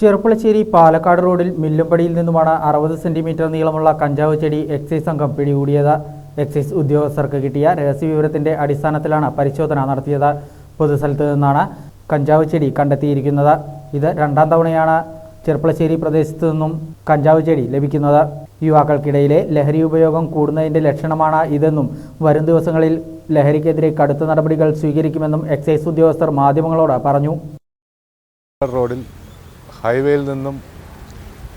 ചെറുപ്പുളശ്ശേരി പാലക്കാട് റോഡിൽ മില്ലുംപടിയിൽ നിന്നുമാണ് അറുപത് സെന്റിമീറ്റർ നീളമുള്ള കഞ്ചാവ് ചെടി എക്സൈസ് സംഘം പിടികൂടിയത്. എക്സൈസ് ഉദ്യോഗസ്ഥർക്ക് കിട്ടിയ രഹസ്യവിവരത്തിന്റെ അടിസ്ഥാനത്തിലാണ് പരിശോധന നടത്തിയത്. പൊതുസ്ഥലത്ത് നിന്നാണ് കഞ്ചാവ് ചെടി കണ്ടെത്തിയിരിക്കുന്നത്. ഇത് രണ്ടാം തവണയാണ് ചെറുപ്പളശ്ശേരി പ്രദേശത്തു നിന്നും കഞ്ചാവ് ചെടി ലഭിക്കുന്നത്. യുവാക്കൾക്കിടയിലെ ലഹരി ഉപയോഗം കൂടുന്നതിന്റെ ലക്ഷണമാണ് ഇതെന്നും വരും ദിവസങ്ങളിൽ ലഹരിക്കെതിരെ കടുത്ത നടപടികൾ സ്വീകരിക്കുമെന്നും എക്സൈസ് ഉദ്യോഗസ്ഥർ മാധ്യമങ്ങളോട് പറഞ്ഞു. റോഡിൽ ഹൈവേയിൽ നിന്നും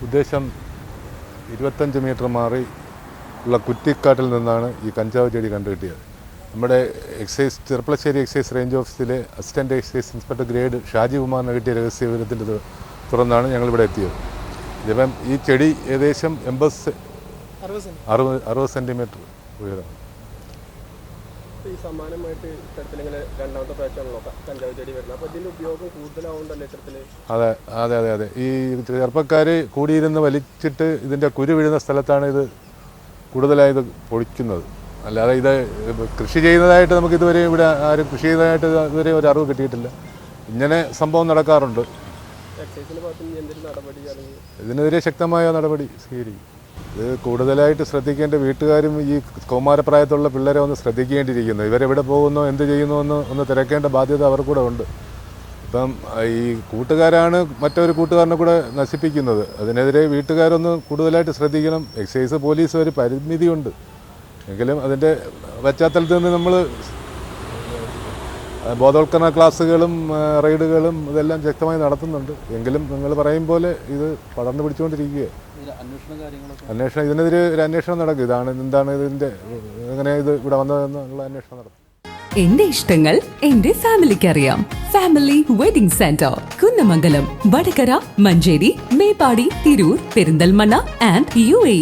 ഉദ്ദേശം ഇരുപത്തഞ്ച് മീറ്റർ മാറി ഉള്ള കുറ്റിക്കാട്ടിൽ നിന്നാണ് ഈ കഞ്ചാവ് ചെടി കണ്ടുകിട്ടിയത്. നമ്മുടെ എക്സൈസ് ചെറുപ്പളശ്ശേരി എക്സൈസ് റേഞ്ച് ഓഫീസിലെ assistant excise inspector grade Shaji കുമാറിന് കിട്ടിയ രഹസ്യ വിവരത്തിന്റെ തുറന്നാണ് തുടർന്നാണ് ഞങ്ങളിവിടെ എത്തിയത്. ഇതിപ്പം ഈ ചെടി ഏകദേശം എൺപത് അറുപത് അറുപത് സെന്റിമീറ്റർ ഉയരം ഈ സമാനമായിട്ട് ഇത്തരത്തിലിങ്ങനെ രണ്ടാമത്തെ പ്രാവശ്യമാണല്ലോ കഞ്ചാവ് ചെടി വരുന്നത്. അപ്പോൾ ഇതിന്റെ ഉപയോഗം കൂടുതലാവുണ്ടല്ലോ ഇത്തരത്തിൽ അതെ അതെ അതെ അതെ. ഈ ചെറുപ്പക്കാർ കൂടിയിരുന്ന് വലിച്ചിട്ട് ഇതിന്റെ കുരു വീഴുന്ന സ്ഥലത്താണ് ഇത് കൂടുതലായത് പൊളിക്കുന്നത്. അല്ലാതെ ഇത് കൃഷി ചെയ്യുന്നതായിട്ട് നമുക്ക് ഇതുവരെ ഇവിടെ ആരും കൃഷി ചെയ്തതായിട്ട് ഇതുവരെ ഒരു അറിവ് കിട്ടിയിട്ടില്ല. ഇങ്ങനെ സംഭവം നടക്കാറുണ്ട്. ഇതിനെതിരെ ശക്തമായ നടപടി സ്വീകരിക്കും. ഇത് കൂടുതലായിട്ട് ശ്രദ്ധിക്കേണ്ട വീട്ടുകാരും ഈ കൗമാരപ്രായത്തിലുള്ള പിള്ളേരെ ഒന്ന് ശ്രദ്ധിക്കേണ്ടിയിരിക്കുന്നു. ഇവരെവിടെ പോകുന്നു എന്ത് ചെയ്യുന്നു എന്ന് ഒന്ന് തിരക്കേണ്ട ബാധ്യത അവർക്കൂടെ ഉണ്ട്. ഇപ്പം ഈ കൂട്ടുകാരാണ് മറ്റൊരു കൂട്ടുകാരനെ കൂടെ നശിപ്പിക്കുന്നത്. അതിനെതിരെ വീട്ടുകാരൊന്ന് കൂടുതലായിട്ട് ശ്രദ്ധിക്കണം. എക്സൈസ് പോലീസ് ഒരു പരിമിതിയുണ്ട്. എങ്കിലും അതിന്റെ പശ്ചാത്തലത്തിൽ നിന്ന് നമ്മൾ ബോധവൽക്കരണ ക്ലാസ്സുകളും റെയ്ഡുകളും ഇതെല്ലാം ശക്തമായി നടത്തുന്നുണ്ട്. എങ്കിലും നിങ്ങൾ പറയും പോലെ ഇത് പടർന്നു പിടിച്ചുകൊണ്ടിരിക്കുകയാണ് അന്വേഷണം ഇതിനെതിരെ ഒരു അന്വേഷണം നടക്കും. ഇതാണ് എന്താണ് ഇതിന്റെ എങ്ങനെ ഇത് ഇവിടെ വന്നതെന്നുള്ള അന്വേഷണം നടത്തും എന്റെ ഇഷ്ടങ്ങൾ എന്റെ ഫാമിലിക്ക് അറിയാം family wedding centre Kunnamangalam Vadakara Manjeri Meppadi Tirur Perinthalmanna and U A